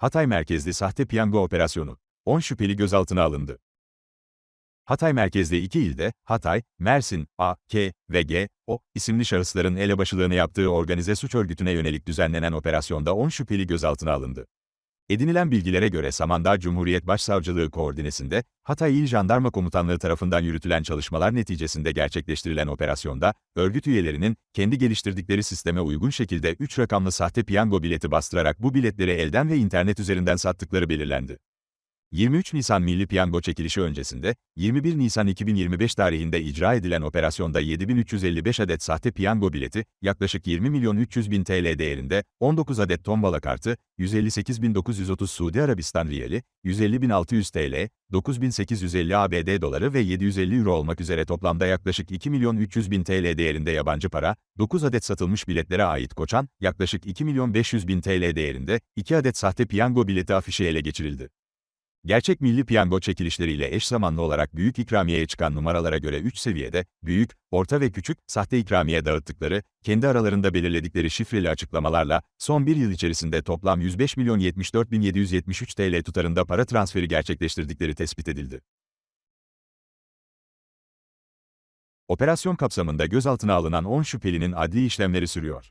Hatay merkezli sahte piyango operasyonu. 10 şüpheli gözaltına alındı. Hatay merkezli iki ilde, Hatay, Mersin, A, K ve G, O isimli şahısların elebaşılığını yaptığı organize suç örgütüne yönelik düzenlenen operasyonda 10 şüpheli gözaltına alındı. Edinilen bilgilere göre Samandağ Cumhuriyet Başsavcılığı koordinesinde, Hatay İl Jandarma Komutanlığı tarafından yürütülen çalışmalar neticesinde gerçekleştirilen operasyonda, örgüt üyelerinin, kendi geliştirdikleri sisteme uygun şekilde 3 rakamlı sahte piyango bileti bastırarak bu biletleri elden ve internet üzerinden sattıkları belirlendi. 23 Nisan Milli Piyango çekilişi öncesinde, 21 Nisan 2025 tarihinde icra edilen operasyonda 7355 adet sahte piyango bileti, yaklaşık 20 milyon 300 bin TL değerinde, 19 adet tombala kartı, 158.930 Suudi Arabistan riyali, 150.600 TL, 9.850 ABD doları ve 750 euro olmak üzere toplamda yaklaşık 2 milyon 300 bin TL değerinde yabancı para, 9 adet satılmış biletlere ait koçan, yaklaşık 2 milyon 500 bin TL değerinde, 2 adet sahte piyango bileti afişi ele geçirildi. Gerçek milli piyango çekilişleriyle eş zamanlı olarak büyük ikramiyeye çıkan numaralara göre 3 seviyede, büyük, orta ve küçük, sahte ikramiye dağıttıkları, kendi aralarında belirledikleri şifreli açıklamalarla, son bir yıl içerisinde toplam 105 milyon 74 bin 773 TL tutarında para transferi gerçekleştirdikleri tespit edildi. Operasyon kapsamında gözaltına alınan 10 şüphelinin adli işlemleri sürüyor.